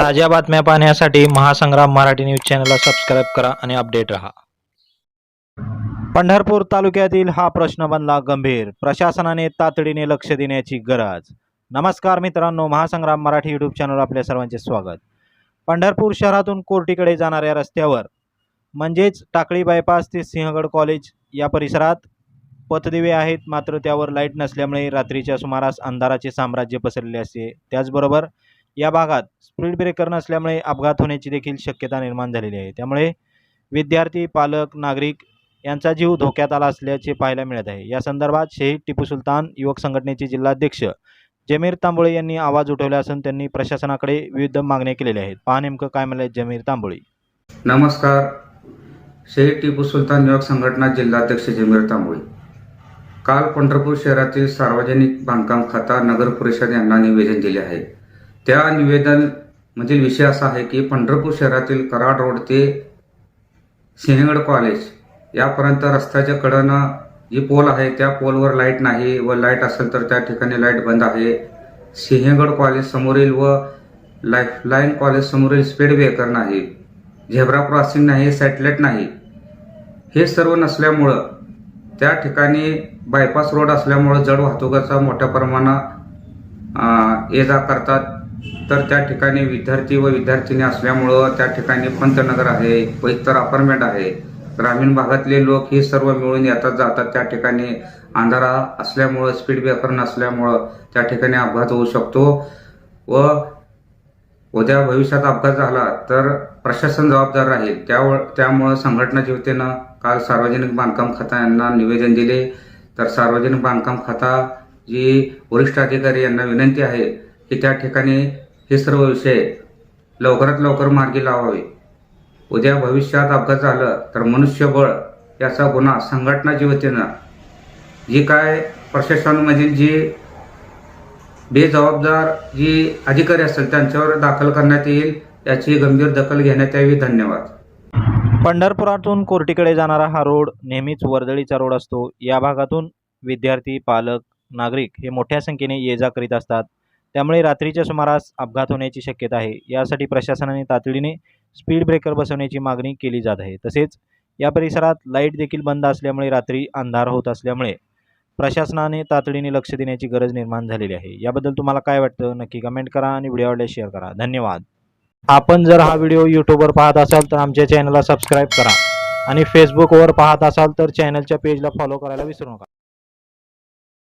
ताज्या बातम्या पाहण्यासाठी महासंग्राम मराठी न्यूज चॅनलला सबस्क्राईब करा आणि अपडेट रहा. पंढरपूर तालुक्यातील हा प्रश्न बनला गंभीर. प्रशासनाने तातडीने लक्ष देण्याची गरज. नमस्कार मित्रांनो महासंग्राम मराठी यूट्यूब चॅनलवर आपल्या सर्वांचे स्वागत. पंढरपूर शहरातून कोर्टीकडे जाणाऱ्या रस्त्यावर म्हणजेच टाकळी बायपास ते सिंहगड कॉलेज या परिसरात पथदिवे आहेत. मात्र त्यावर लाइट नसल्यामुळे रात्रीच्या सुमारास अंधाराचे साम्राज्य पसरले असते. त्याचबरोबर या भागात स्पीड ब्रेकर नसल्यामुळे अपघात होण्याची देखील शक्यता निर्माण झालेली आहे. त्यामुळे विद्यार्थी पालक नागरिक यांचा जीव धोक्यात आला असल्याचे पाहायला मिळत आहे. या संदर्भात शहीद टिपू सुलतान युवक संघटनेचे जिल्हाध्यक्ष जमीर तांबोळे यांनी आवाज उठवला असून त्यांनी प्रशासनाकडे विविध मागण्या केलेल्या आहेत. पहा नेमकं काय म्हणले जमीर तांबोळे. नमस्कार. शहीद टिपू सुलतान युवक संघटना जिल्हाध्यक्ष जमीर तांबोळे. काल पंढरपूर शहरातील सार्वजनिक बांधकाम खाता नगर परिषद यांना निवेदन दिले आहे. त्या निवेदन मधील विषय असा आहे की पंढरपूर शहरातील कराड रोड ते सिंहगड कॉलेज यापर्यंत रस्त्याच्या कडनं जी पोल आहे त्या पोलवर लाइट नाही व लाइट असेल तर त्या ठिकाणी लाइट बंद आहे. सिंहगड कॉलेज समोरील व लाईफ लाईन कॉलेज समोरील स्पीड ब्रेकर नाही झेब्रा क्रॉसिंग नाही सॅटेलाईट नाही. हे सर्व नसल्यामुळं त्या ठिकाणी बायपास रोड असल्यामुळं जड वाहतुकाचा मोठ्या प्रमाणात ये जा करतात. तर त्या ठिकाणी विद्यार्थी व विद्यार्थिनी असल्यामुळं त्या ठिकाणी पंतनगर आहे व इतर अपार्टमेंट आहे. ग्रामीण भागातले लोक हे सर्व मिळून येतात जातात त्या ठिकाणी. अंधारा असल्यामुळं स्पीड ब्रेकर नसल्यामुळं त्या ठिकाणी अपघात होऊ शकतो. व उद्या भविष्यात अपघात झाला तर प्रशासन जबाबदार राहील. त्यावर त्यामुळं संघटनाच्या वतीनं काल सार्वजनिक बांधकाम खाता यांना निवेदन दिले. तर सार्वजनिक बांधकाम खाता जी वरिष्ठ अधिकारी यांना विनंती आहे की त्या ठिकाणी हे सर्व विषय लवकरात लवकर मार्गी लावावे. उद्या भविष्यात अपघात झालं तर मनुष्यबळ याचा गुन्हा संघटनाच्या वतीनं. जी काय प्रशासनामधील जी बेजबाबदार जी अधिकारी असतील त्यांच्यावर दाखल करण्यात येईल याची गंभीर दखल घेण्यात यावी. धन्यवाद. पंढरपुरातून कोर्टीकडे जाणारा हा रोड नेहमीच वर्दळीचा रोड असतो. या भागातून विद्यार्थी पालक नागरिक हे मोठ्या संख्येने ये जा करीत असतात. त्यामुळे रात्रीच्या सुमारास अपघात होण्याची शक्यता आहे. यासाठी प्रशासनाने तातडीने स्पीड ब्रेकर बसवण्याची मागणी केली जात आहे. तसेच या परिसरात लाइट देखील बंद असल्यामुळे रात्री अंधार होत असल्यामुळे प्रशासनाने तातडीने लक्ष देण्याची गरज निर्माण झालेली आहे. याबद्दल तुम्हाला काय वाटतं? नक्की कमेंट करा आणि व्हिडिओ आवडल्यास शेअर करा. धन्यवाद. आपण जर हा व्हिडिओ यूट्यूबवर पाहत असाल तर आमच्या चॅनलला सबस्क्राईब करा. आणि फेसबुकवर पाहत असाल तर चॅनलच्या पेजला फॉलो करायला विसरू नका.